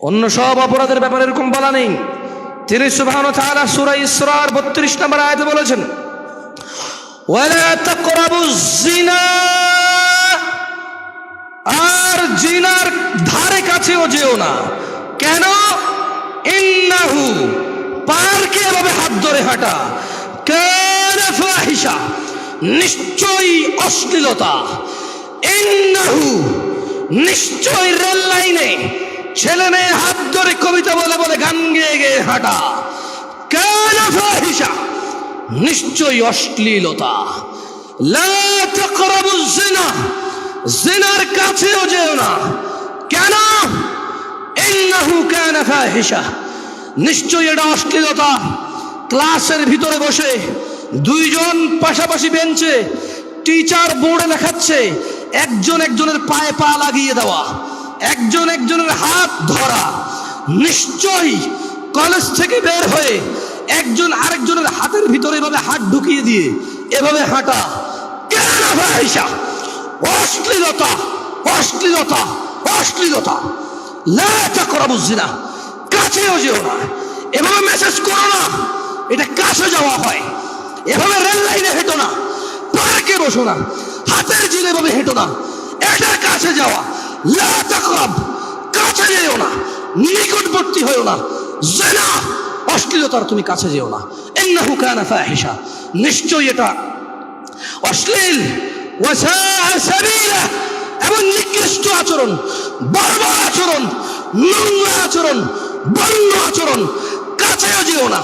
অন্য সব অপরাধের ব্যাপারে এরকম বলা নেই। তিনি তাআলা সূরা ইসরার 32 নম্বর আয়াতে বলেছেন আর জিনার ধারে কাছেও যেও না কেন ইন্নাহু পার্কে এভাবে হাত ধরে হাঁটা কেন ফাহিশা নিশ্চয়ই অশ্লীলতা ইন্নাহু নিশ্চয়ই রেল লাইনে ছেলে মেয়ে হাত ধরে কবিতা বলে বলে গান গেয়ে গেয়ে হাঁটা। কেন ফাহিশা নিশ্চয়ই অশ্লীলতা। জিনা জিনার কাছেও যেও না। কেন? ইন্নাহু কানা ফাহিশা। নিশ্চয়ই এটা অশ্লীলতা। ক্লাসের ভিতরে বসে দুইজন পাশাপাশি বেঞ্চে টিচার বোর্ডে লেখাচ্ছে, একজন একজনের পায়ে পা লাগিয়ে দেওয়া। একজন একজনের হাত ধরা। নিশ্চয়ই কলেজ থেকে বের হয়ে একজন আরেকজনের হাতের ভিতরে এভাবে হাত ঢুকিয়ে দিয়ে এভাবে হাঁটা। কেন অশ্লীলতা অশ্লীলতা অশ্লীলতা। লাটা করা বুঝছি না কাছেও যেও না। এভাবে মেসেজ করো না, এটা কাছে যাওয়া হয়। এভাবে রেল লাইনে হেঁটো না পার্কে বসো না, হাতের জিলে ভাবে হেঁটো না, এটা কাছে যাওয়া। লাটা কাছে যেও না, নিকটবর্তী হয়েও না। জেনা, অশ্লীলতার তুমি কাছে যেও না। ইন্নাহু কানা ফাহিশা, নিশ্চয়ই এটা অশ্লীল এবং নিকৃষ্ট আচরণ, বর্বর আচরণ, নোংরা আচরণ, বন্য আচরণ। কাছেও যেও না।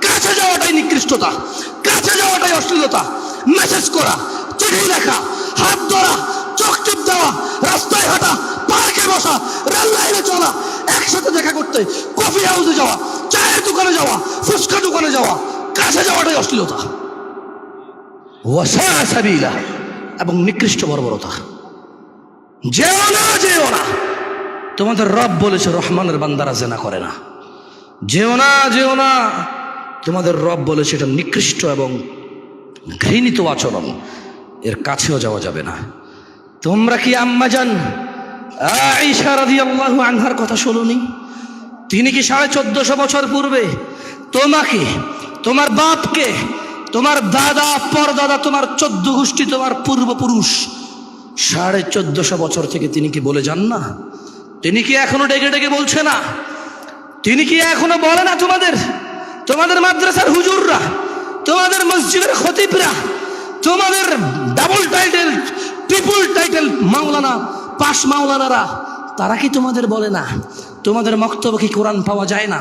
কাছে যাওয়াটাই নিকৃষ্টতা। কাছে যাওয়াটাই অশ্লীলতা। মেসেজ করা, চিঠি লেখা, হাত ধরা টিপ দেওয়া, রাস্তায় হাঁটা, পার্কে বসা, রেল লাইনে চলা, একসাথে দেখা করতে, কফি হাউসে যাওয়া, চায়ের দোকানে যাওয়া, ফুচকা দোকানে যাওয়া, কাছে যাওয়াটাই অশ্লীলতা। ওয়াসা সাবিলা, এবং নিকৃষ্ট বর্বরতা। যেও না যেও না। তোমাদের রব বলেছে, রহমানের বান্দারা জেনা করে না। যেও না যেও না। তোমাদের রব বলেছে, এটা নিকৃষ্ট এবং ঘৃণিত আচরণ। এর কাছেও যাওয়া যাবে না। তোমরা কি আম্মা আয়েশা রাদিয়াল্লাহু আনহার কথা শুনুনি? তিনি কি সাড়ে চোদ্দশো বছর পূর্বে তোমাকে, তোমার বাপকে, তোমার দাদা, পরদাদা, তোমার চোদ্দ গোষ্ঠী, তোমার পূর্বপুরুষ সাড়ে চোদ্দশো বছর থেকে তিনি কি বলে যান না? তিনি কি এখনও ডেকে ডেকে বলছে না? তিনি কি এখনও বলে না তোমাদের? তোমাদের মাদ্রাসার হুজুররা, তোমাদের মসজিদের খতিবরা, তোমাদের ডাবল টাইটেল ট্রিপল টাইটেল মাওলানা, পাশ মাওলানারা। তারা কি তোমাদের বলে না? তোমাদের মক্তব্য কি কোরআন পাওয়া যায় না?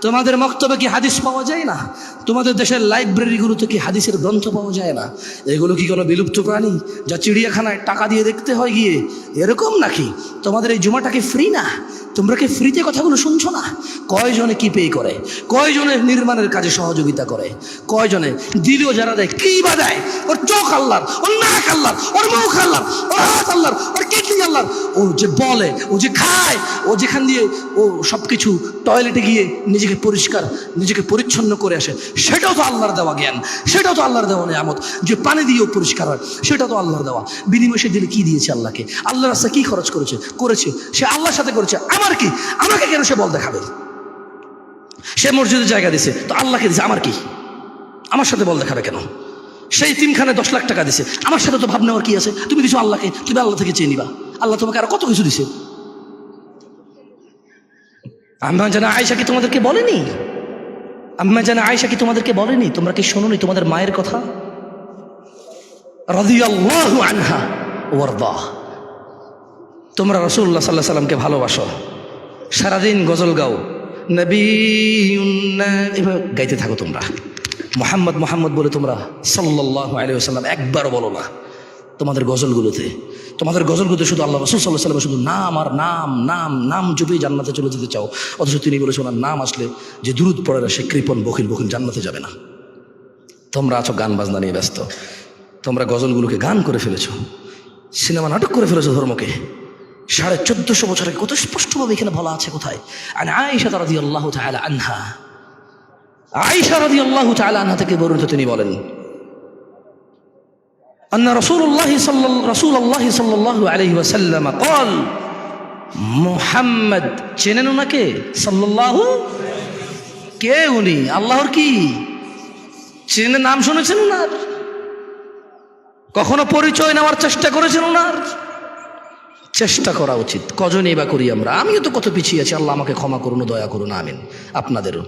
তোমাদের মক্তব্য কি হাদিস পাওয়া যায় না? তোমাদের দেশের লাইব্রেরিগুলোতে কি হাদিসের গ্রন্থ পাওয়া যায় না? এগুলো কি কোনো বিলুপ্ত প্রাণী? যা চিড়িয়াখানায় টাকা দিয়ে দেখতে হয় গিয়ে? এরকম নাকি? তোমাদের এই জুমাটা কি ফ্রি না? তোমরা কি ফ্রিতে কথাগুলো শুনছো না? কয়জনে কি পে করে? কয়জনে নির্মাণের কাজে সহযোগিতা করে? কয়জনে দিলেও যারা দেয়, কি বা দেয়? ওর চোখ আল্লাহর, ওর নাক আল্লাহর, ওর মুখ আল্লাহর, ওর হাত আল্লাহর, ওর কিডনি আল্লাহর। ও যে বলে, ও যে খায়, ও যেখান দিয়ে ও সব কিছু টয়লেটে গিয়ে নিজেকে পরিষ্কার, নিজেকে পরিচ্ছন্ন করে আসে। সেটাও তো আল্লাহর দেওয়া জ্ঞান, সেটাও তো আল্লাহর দেওয়া নিয়ামত। যে পানি দিয়েও পরিষ্কার হয় সেটা তো আল্লাহর দেওয়া। বিনিময় সে দিলে কি দিয়েছে আল্লাহকে? আল্লাহর রাস্তা কি খরচ করেছে? করেছে। সে আল্লাহর সাথে করেছে। আমার কি? আমাকে কেন সে বল দেখাবে? সে মসজিদের জায়গা দিছে, তো আল্লাহকে দিছে, আমার কি? আমার সাথে বল দেখাবে কেন? সেই তিনখানে দশ লাখ টাকা দিছে। আমার সাথে তো ভাব নেওয়ার কি আছে? তুমি দিছো আল্লাহকে, তুমি আল্লাহ থেকে চেয়ে নিবা। আল্লাহ তোমাকে আরও কত কিছু দিছে? আম্মা জানা আয়সা কি তোমাদেরকে বলেনি? আম্মা জানা আয়সা কি তোমাদেরকে বলেনি? তোমরা কি শোনোনি তোমাদের মায়ের কথা? আনহা তোমরা রসুল্লাহ সাল্লাহ সাল্লামকে ভালোবাসো। সারাদিন গজল গাও। নবী গাইতে থাকো তোমরা। মোহাম্মদ মোহাম্মদ বলে তোমরা সাল্লাহ আলিয়াল্লাম একবারও বলো না। তোমাদের গজলগুলোতে। তোমাদের গজলগুলোতে শুধু আল্লাহ রসুল সাল্লাহ সাল্লাম শুধু নাম আর নাম নাম নাম জুপেই জান্নাতে চলে যেতে চাও। অথচ তিনি বলেছেন, ওনার নাম আসলে যে দূরত পড়ে না, সে কৃপন বকিল বকিল জান্নাতে যাবে না। তোমরা আছো গান বাজনা নিয়ে ব্যস্ত। তোমরা গজলগুলোকে গান করে ফেলেছো। সিনেমা নাটক করে ফেলেছো ধর্মকে। সাড়ে চোদ্দশো বছরে কত স্পষ্টভাবে এখানে বলা আছে কোথায়? আর আয়েশা রাদি আল্লাহ তাআলা আনহা। আয়েশা রাদি আল্লাহ আনহা থেকে বর্ণিত তিনি বলেন أن رسول الله صلى رسول الله صلى الله عليه وسلم قال মোহাম্মদ চেনেন ওনাকে সাল্লাল্লাহু কে উনি আল্লাহর কি চেনে নাম শুনেছেন ওনার কখনো পরিচয় নেওয়ার চেষ্টা করেছেন ওনার চেষ্টা করা উচিত কজনই বা করি আমরা আমিও তো কত পিছিয়ে আছি আল্লাহ আমাকে ক্ষমা করুন ও দয়া করুন আমিন আপনাদেরও